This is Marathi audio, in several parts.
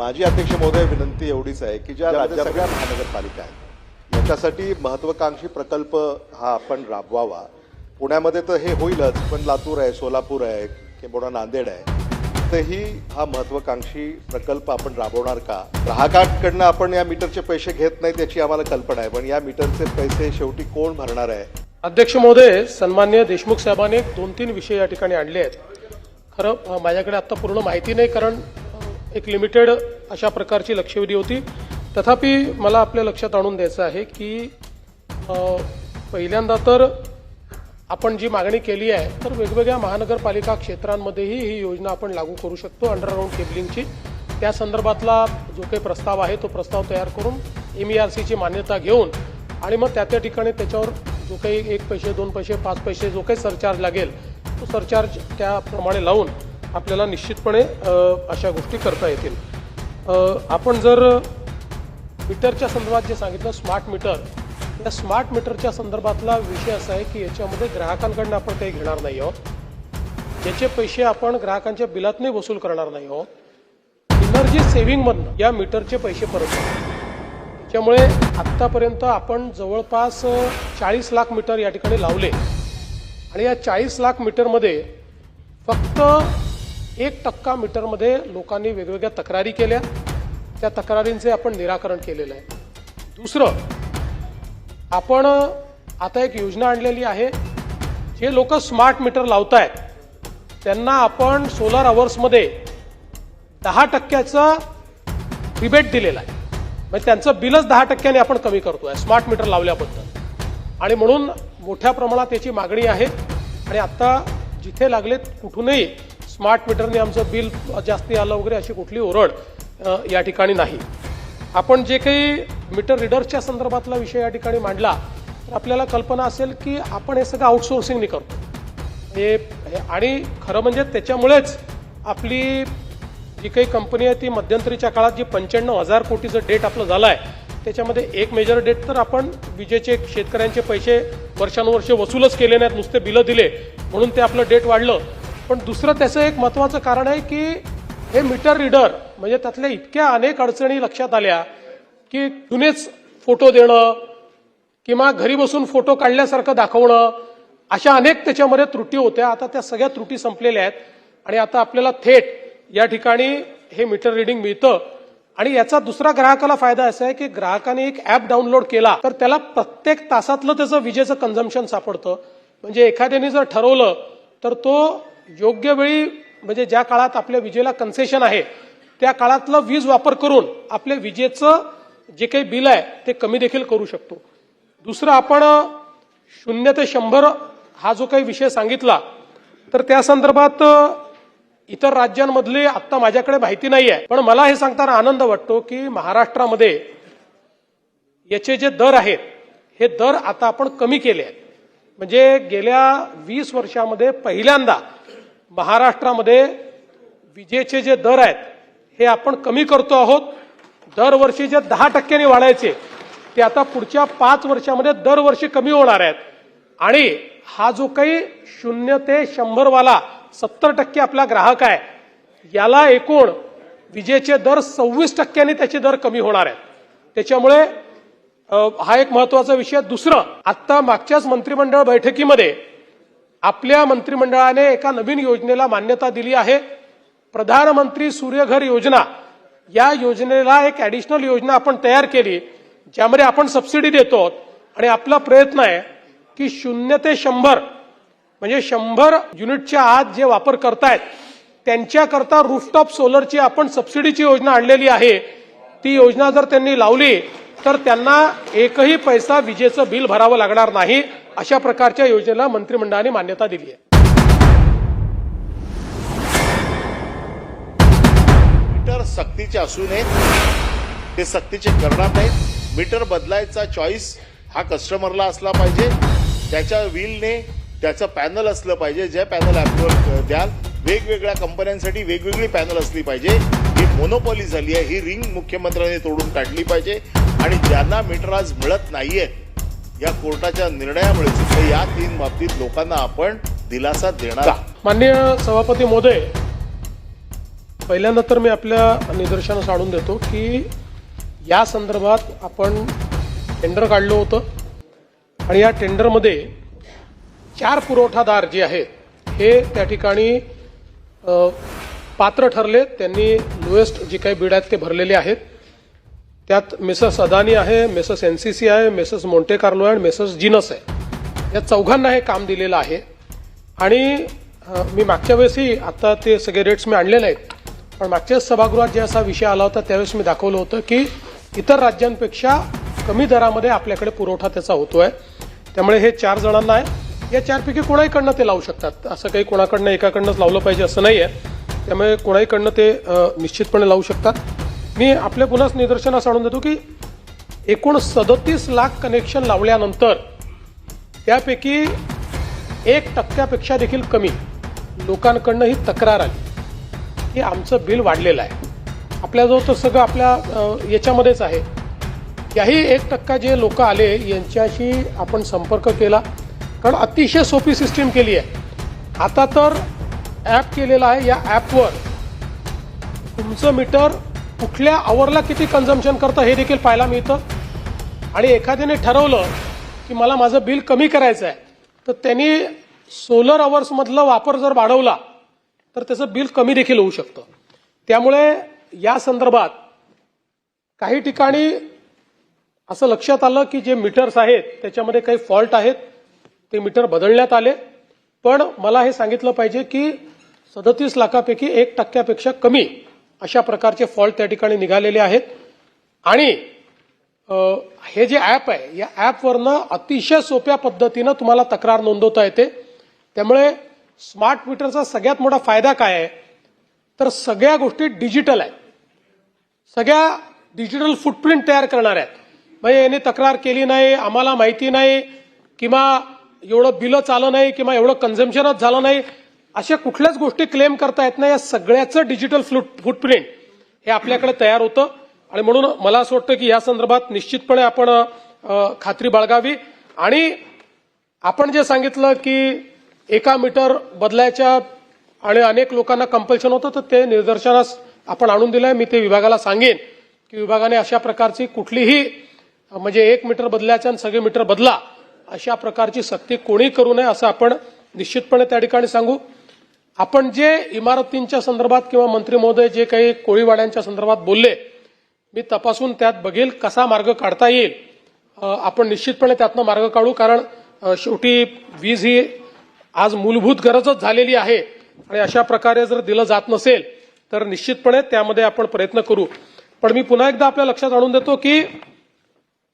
माझी अध्यक्ष महोदय विनंती एवढीच आहे की ज्या राज्यात सगळ्या महानगरपालिका आहेत याच्यासाठी महत्वाकांक्षी प्रकल्प हा आपण राबवावा. पुण्यामध्ये तर हे होईलच पण लातूर आहे सोलापूर आहे किंबहुना नांदेड आहे. इथेही हा महत्वाकांक्षी प्रकल्प आपण राबवणार का? ग्राहकांकडनं आपण या मीटरचे पैसे घेत नाहीत याची आम्हाला कल्पना आहे पण या मीटरचे पैसे शेवटी कोण भरणार आहे? अध्यक्ष महोदय सन्मान्य देशमुख साहेबांनी दोन तीन विषय या ठिकाणी आणले आहेत. खरं माझ्याकडे आता पूर्ण माहिती नाही कारण एक लिमिटेड अशा प्रकारची लक्षवेधी होती. तथापि मला आपल्या लक्षात आणून द्यायचं आहे की पहिल्यांदा तर आपण जी मागणी केली आहे तर वेगवेगळ्या महानगरपालिका क्षेत्रांमध्येही ही योजना आपण लागू करू शकतो अंडरग्राऊंड केबलिंगची त्या संदर्भातला जो काही प्रस्ताव आहे तो प्रस्ताव तयार करून एम ई आर सीची मान्यता घेऊन आणि मग त्या त्या ठिकाणी त्याच्यावर जो काही एक पैसे दोन पैसे पाच पैसे जो काही सरचार्ज लागेल तो सरचार्ज त्याप्रमाणे लावून आपल्याला निश्चितपणे अशा गोष्टी करता येतील. आपण जर मीटरच्या संदर्भात जे सांगितलं स्मार्ट मीटर या स्मार्ट मीटरच्या संदर्भातला विषय असा आहे की याच्यामध्ये ग्राहकांकडनं आपण काही घेणार नाही आहोत. याचे पैसे आपण ग्राहकांच्या बिलातनंही वसूल करणार नाही आहोत. एनर्जी सेव्हिंगमधनं या मीटरचे पैसे परत त्यामुळे आत्तापर्यंत आपण जवळपास चाळीस लाख मीटर या ठिकाणी लावले. आणि या चाळीस लाख मीटरमध्ये फक्त एक टक्का मीटरमध्ये लोकांनी वेगवेगळ्या तक्रारी केल्या. त्या तक्रारींचे आपण निराकरण केलेलं आहे. दुसरं आपण आता एक योजना आणलेली आहे. जे लोक स्मार्ट मीटर लावत आहेत त्यांना आपण सोलर अवर्समध्ये दहा टक्क्याचा रिबेट दिलेला आहे. म्हणजे त्यांचं बिलच दहा टक्क्याने आपण कमी करतो आहे स्मार्ट मीटर लावल्याबद्दल. आणि म्हणून मोठ्या प्रमाणात त्याची मागणी आहे. आणि आता जिथे लागलेत कुठूनही स्मार्ट मीटरने आमचं बिल जास्ती आलं वगैरे अशी कुठली ओरड या ठिकाणी नाही. आपण जे काही मीटर रिडर्सच्या संदर्भातला विषय या ठिकाणी मांडला तर आपल्याला कल्पना असेल की आपण हे सगळं आउटसोर्सिंगने करतो. हे हे- आणि खरं म्हणजे त्याच्यामुळेच आपली जी काही कंपनी आहे ती मध्यंतरीच्या काळात जी पंच्याण्णव हजार कोटीचं डेट आपलं झालं आहे त्याच्यामध्ये एक मेजर डेट तर आपण विजेचे शेतकऱ्यांचे पैसे वर्षानुवर्षे वसूलच केले नाहीत नुसते बिलं दिले म्हणून ते आपलं डेट वाढलं. पण दुसरं त्याचं एक महत्त्वाचं कारण आहे की हे मीटर रीडर म्हणजे त्यातल्या इतक्या अनेक अडचणी लक्षात आल्या की जुनेच फोटो देणं किंवा घरी बसून फोटो काढल्यासारखं दाखवणं अशा अनेक त्याच्यामध्ये त्रुटी होत्या. आता त्या सगळ्या त्रुटी संपलेल्या आहेत आणि आता आपल्याला थेट या ठिकाणी हे मीटर रिडिंग मिळतं. आणि याचा दुसरा ग्राहकाला फायदा असा आहे की ग्राहकाने एक ऍप डाउनलोड केला तर त्याला प्रत्येक तासातलं त्याचं विजेचं कन्झम्पशन सापडतं. म्हणजे एखाद्याने जर ठरवलं तर तो योग्य वेळी म्हणजे ज्या काळात आपल्या विजेला कन्सेशन आहे त्या काळातलं वीज वापर करून आपल्या विजेचं जे काही बिल आहे ते कमी देखील करू शकतो. दुसरं आपण शून्य ते शंभर हा जो काही विषय सांगितला तर त्या संदर्भात इतर राज्यांमधली आत्ता माझ्याकडे माहिती नाही आहे पण मला हे सांगताना आनंद वाटतो की महाराष्ट्रामध्ये याचे जे दर आहेत हे दर आता आपण कमी केले आहेत. म्हणजे गेल्या वीस वर्षामध्ये पहिल्यांदा महाराष्ट्रामध्ये विजेचे जे दर आहेत हे आपण कमी करतो आहोत. दरवर्षी जे दहा टक्क्यांनी वाढायचे ते आता पुढच्या पाच वर्षामध्ये दरवर्षी कमी होणार आहेत. आणि हा जो काही शून्य ते शंभरवाला सत्तर टक्के आपला ग्राहक आहे याला एकूण विजेचे दर सव्वीस टक्क्यांनी त्याचे दर कमी होणार आहेत. त्याच्यामुळे हा एक महत्त्वाचा विषय. दुसरं आत्ता मागच्याच मंत्रिमंडळ बैठकीमध्ये आपल्या मंत्रिमंडळाने एका नवीन योजनेला मान्यता दिली आहे. प्रधानमंत्री सूर्यघर योजना. या योजनेला एक ऍडिशनल योजना आपण तयार केली ज्यामध्ये आपण सबसिडी देतो. आणि आपला प्रयत्न आहे की शून्य ते शंभर म्हणजे शंभर युनिटच्या आत जे वापर करतायत त्यांच्याकरता रूफटॉप सोलरची आपण सबसिडीची योजना आणलेली आहे. ती योजना जर त्यांनी लावली तर त्यांना एकही पैसा विजेचं बिल भरावं लागणार नाही. अशा प्रकारच्या योजनेला मंत्रिमंडळाने मान्यता दिली आहे. मीटर सक्तीचे असू नये ते सक्तीचे करणार नाहीत. मीटर बदलायचा चॉईस हा कस्टमरला असला पाहिजे. त्याच्या व्हीलने त्याचं पॅनल असलं पाहिजे. जे पॅनल अप्रुव्हल द्याल वेगवेगळ्या कंपन्यांसाठी वेगवेगळी पॅनल असली पाहिजे. ही मोनोपॉली झाली आहे. ही रिंग मुख्यमंत्र्यांनी तोडून काढली पाहिजे. आणि ज्यांना मीटर आज मिळत नाहीयेत या कोर्टाच्या निर्णयामुळे या तीन बाबतीत लोकांना आपण दिलासा देणार. माननीय सभापती महोदय पहिल्यांदा तर मी आपल्या निदर्शनास आणून देतो की या संदर्भात आपण टेंडर काढलं होतं आणि या टेंडरमध्ये चार पुरवठादार जे आहेत हे त्या ठिकाणी पात्र ठरले. त्यांनी लोएस्ट जे काही बीड आहेत ते भरलेले आहेत. त्यात मिसेस अदानी आहे मिसेस एन सी सी आहे मिसेस मोंटे कार्लो आहे आणि मिसेस जिनस आहे. या चौघांना हे काम दिलेलं आहे. आणि मी मागच्या वेळेसही आता ते सगळे रेट्स मी आणलेले आहेत. पण मागच्याच सभागृहात जे असा विषय आला होता त्यावेळेस मी दाखवलं होतं की इतर राज्यांपेक्षा कमी दरामध्ये आपल्याकडे पुरवठा त्याचा होतोय. त्यामुळे हे चार जणांना आहे. या चारपैकी कोणाहीकडनं ते लावू शकतात. असं काही कोणाकडनं एकाकडनंच लावलं पाहिजे असं नाही आहे त्यामुळे कोणाहीकडनं ते निश्चितपणे लावू शकतात. मी आपल्या पुन्हाच निदर्शनास आणून देतो की एकूण सदतीस लाख कनेक्शन लावल्यानंतर त्यापैकी एक टक्क्यापेक्षा देखील कमी लोकांकडनं ही तक्रार आली की आमचं बिल वाढलेलं आहे. आपल्याजवळ तर सगळं आपल्या याच्यामध्येच आहे. याही एक टक्का जे लोक आले यांच्याशी आपण संपर्क केला. कारण अतिशय सोपी सिस्टीम केली आहे. आता तर ॲप केलेला आहे. या ॲपवर तुमचं मीटर कुठल्या आवरला किती कन्झम्पशन करतं हे देखील पाहायला मिळतं. आणि एखाद्याने ठरवलं की मला माझं बिल कमी करायचं आहे तर त्यांनी सोलर अवर्समधला वापर जर वाढवला तर त्याचं बिल कमी देखील होऊ शकतं. त्यामुळे या संदर्भात काही ठिकाणी असं लक्षात आलं की जे मीटर्स आहेत त्याच्यामध्ये काही फॉल्ट आहेत ते मीटर बदलण्यात आले. पण मला हे सांगितलं पाहिजे की सदतीस लाखापैकी एक टक्क्यापेक्षा कमी अशा प्रकारचे फॉल्ट त्या ठिकाणी निघालेले आहेत. आणि हे जे ॲप आहे या ॲपवरनं अतिशय सोप्या पद्धतीनं तुम्हाला तक्रार नोंदवता येते. त्यामुळे स्मार्ट मीटरचा सगळ्यात मोठा फायदा काय आहे? तर सगळ्या गोष्टी डिजिटल आहेत. सगळ्या डिजिटल फुटप्रिंट तयार करणार आहेत. म्हणजे याने तक्रार केली नाही आम्हाला माहिती नाही किंवा एवढं बिलं चालं नाही किंवा एवढं कन्झम्पशनच झालं नाही. अशा कुठल्याच गोष्टी क्लेम करता येत नाही. या सगळ्याचं डिजिटल फुटप्रिंट हे आपल्याकडे तयार होतं. आणि म्हणून मला असं वाटतं की या संदर्भात निश्चितपणे आपण खात्री बाळगावी. आणि आपण जे सांगितलं की एका मीटर बदलायच्या आणि अनेक लोकांना कंपल्शन होतं तर ते निदर्शनास आपण आणून दिलंय. मी ते विभागाला सांगेन की विभागाने अशा प्रकारची कुठलीही म्हणजे एक मीटर बदलायचं आणि सगळे मीटर बदला अशा प्रकारची सक्ती कोणी करू नये असं आपण निश्चितपणे त्या ठिकाणी सांगू. आपण जे इमारतींच्या संदर्भात किंवा मंत्री महोदय जे काही कोळीवाड्यांच्या संदर्भात बोलले मी तपासून त्यात बघेल कसा मार्ग काढता येईल. आपण निश्चितपणे त्यातनं मार्ग काढू कारण शेवटी वीज ही आज मूलभूत गरजच झालेली आहे आणि अशा प्रकारे जर दिलं जात नसेल तर निश्चितपणे त्यामध्ये आपण प्रयत्न करू. पण मी पुन्हा एकदा आपल्या लक्षात आणून देतो की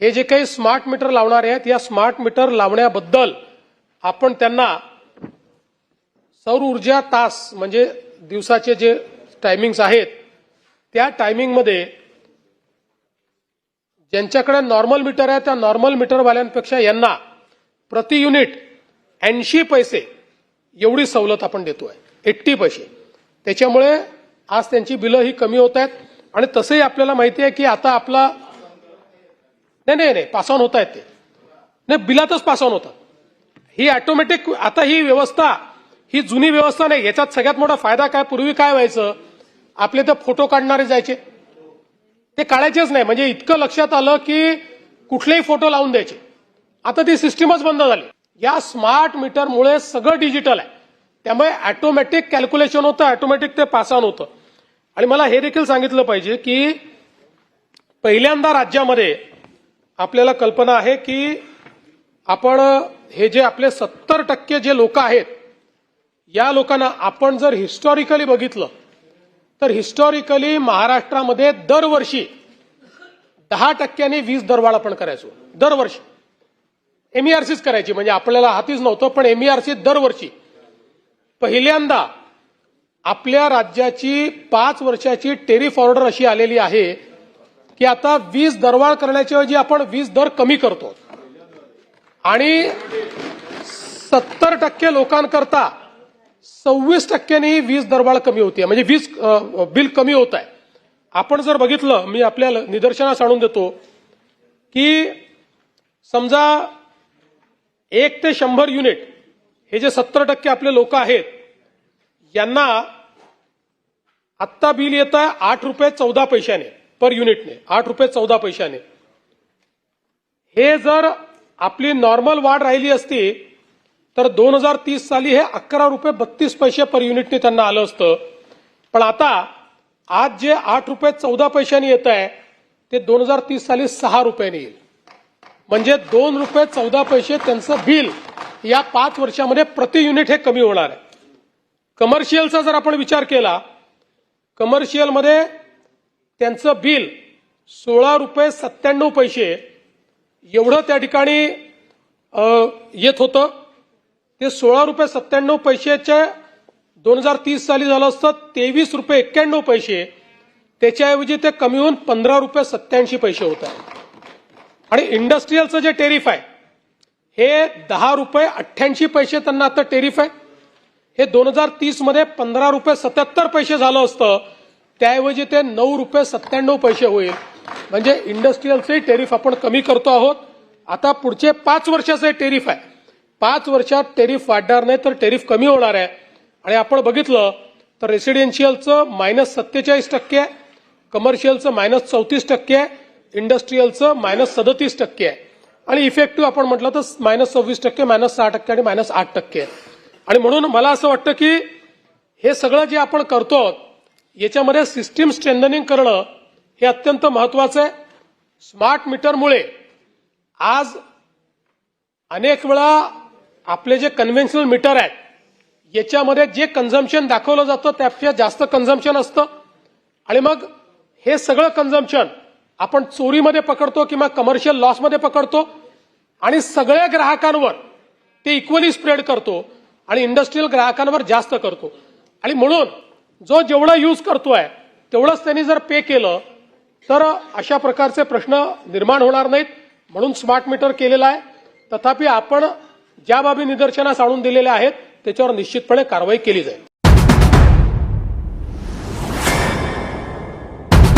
हे जे काही स्मार्ट मीटर लावणारे आहेत या स्मार्ट मीटर लावण्याबद्दल आपण त्यांना सौर ऊर्जा तास म्हणजे दिवसाचे जे टायमिंग्स आहेत त्या टायमिंगमध्ये ज्यांच्याकडे नॉर्मल मीटर आहे त्या नॉर्मल मीटरवाल्यांपेक्षा यांना प्रति युनिट ऐंशी पैसे एवढी सवलत आपण देतोय. एट्टी पैसे. त्याच्यामुळे आज त्यांची बिलं ही कमी होत आहेत आणि तसंही आपल्याला माहिती आहे की आता आपला नाही नाही नाही पास ऑन होत आहेत ते. नाही बिलातच पास ऑन होतात. ही ऑटोमॅटिक आता ही व्यवस्था ही जुनी व्यवस्था नाही. याच्यात सगळ्यात मोठा फायदा काय? पूर्वी काय व्हायचं? आपले तर फोटो काढणारे जायचे. ते काढायचेच नाही. म्हणजे इतकं लक्षात आलं की कुठलेही फोटो लावून द्यायचे. आता ती सिस्टीमच बंद झाली. या स्मार्ट मीटरमुळे सगळं डिजिटल आहे. त्यामुळे ऑटोमॅटिक कॅल्क्युलेशन होतं ऑटोमॅटिक ते पासऑन होतं. आणि मला हे देखील सांगितलं पाहिजे की पहिल्यांदा राज्यामध्ये आपल्याला कल्पना आहे की आपण हे जे आपले सत्तर टक्के जे लोक आहेत या लोकांना आपण जर हिस्टॉरिकली बघितलं तर हिस्टॉरिकली महाराष्ट्रामध्ये दरवर्षी दहा टक्क्यांनी वीज दरवाढ आपण करायचो. दरवर्षी. एमईआरसीच करायची म्हणजे आपल्याला हातीच नव्हतं पण एमईआरसी दरवर्षी. पहिल्यांदा आपल्या राज्याची पाच वर्षाची टेरिफ ऑर्डर अशी आलेली आहे की आता वीज दरवाढ करण्याच्याऐवजी आपण वीज दर कमी करतो. आणि सत्तर टक्के लोकांकरता सव्वीस टक्क्यांनी वीज दरवाढ कमी होती म्हणजे वीज बिल कमी होत आहे आपण जर बघितलं मी आपल्या निदर्शनास आणून देतो की समजा एक ते शंभर युनिट हे जे सत्तर टक्के आपले लोक आहेत यांना आत्ता बिल येत आहे आठ रुपये चौदा पैशाने पर युनिटने. आठ रुपये चौदा पैशाने. हे जर आपली नॉर्मल वाढ राहिली असती तर दोन हजार तीस साली हे अकरा रुपये बत्तीस पैसे पर युनिटने त्यांना आलं असतं. पण आता आज जे आठ रुपये चौदा पैशांनी येत आहे ते दोन हजार तीस साली सहा रुपयाने येईल. म्हणजे दोन रुपये चौदा पैसे त्यांचं बिल या पाच वर्षामध्ये प्रति युनिट हे कमी होणार आहे. कमर्शियलचा जर आपण विचार केला कमर्शियलमध्ये त्यांचं बिल सोळा रुपये सत्त्याण्णव पैसे एवढं त्या ठिकाणी येत होतं. ते सोळा रुपये सत्त्याण्णव पैशाच्या दोन हजार तीस साली झालं असतं. तेवीस रुपये एक्क्याण्णव पैसे. त्याच्याऐवजी ते कमी होऊन पंधरा रुपये सत्याऐंशी पैसे होत आहे आणि इंडस्ट्रीयलचं जे टेरिफ आहे हे दहा रुपये अठ्ठ्याऐंशी पैसे त्यांना आता टेरिफ आहे. हे दोन हजार तीसमध्ये पंधरा रुपये सत्याहत्तर पैसे झालं असतं. त्याऐवजी ते नऊ रुपये सत्त्याण्णव पैसे होईल. म्हणजे इंडस्ट्रीयलचंही टेरिफ आपण कमी करतो आहोत. आता पुढचे पाच वर्षाचे टेरिफ आहे. पाच वर्षात टेरिफ वाढणार नाही तर टेरिफ कमी होणार आहे. आणि आपण बघितलं तर रेसिडेन्शियलचं मायनस सत्तेचाळीस टक्के आहे कमर्शियलचं मायनस चौतीस टक्के आहे इंडस्ट्रीयलचं मायनस सदतीस टक्के आहे. आणि इफेक्टिव्ह आपण म्हटलं तर मायनस सव्वीस टक्के मायनस सहा टक्के आणि मायनस आठ टक्के आणि म्हणून मला असं वाटतं की हे सगळं जे आपण करतो याच्यामध्ये सिस्टीम स्ट्रेंथनिंग करणं हे अत्यंत महत्वाचं आहे. स्मार्ट मीटरमुळे आज अनेक वेळा आपले जे कन्व्हेन्शनल मीटर आहेत याच्यामध्ये जे कन्झम्पशन दाखवलं जातं त्यापेक्षा जास्त कन्झम्पशन असतं. आणि मग हे सगळं कन्झम्पशन आपण चोरीमध्ये पकडतो किंवा कमर्शियल लॉसमध्ये पकडतो आणि सगळ्या ग्राहकांवर ते इक्वली स्प्रेड करतो आणि इंडस्ट्रीयल ग्राहकांवर जास्त करतो. आणि म्हणून जो जेवढा यूज करतोय तेवढंच त्यांनी जर पे केलं तर अशा प्रकारचे प्रश्न निर्माण होणार नाहीत. म्हणून स्मार्ट मीटर केलेला आहे. तथापि आपण ज्या बाबी निदर्शनास आणून दिलेल्या आहेत त्याच्यावर निश्चितपणे कारवाई केली जाईल.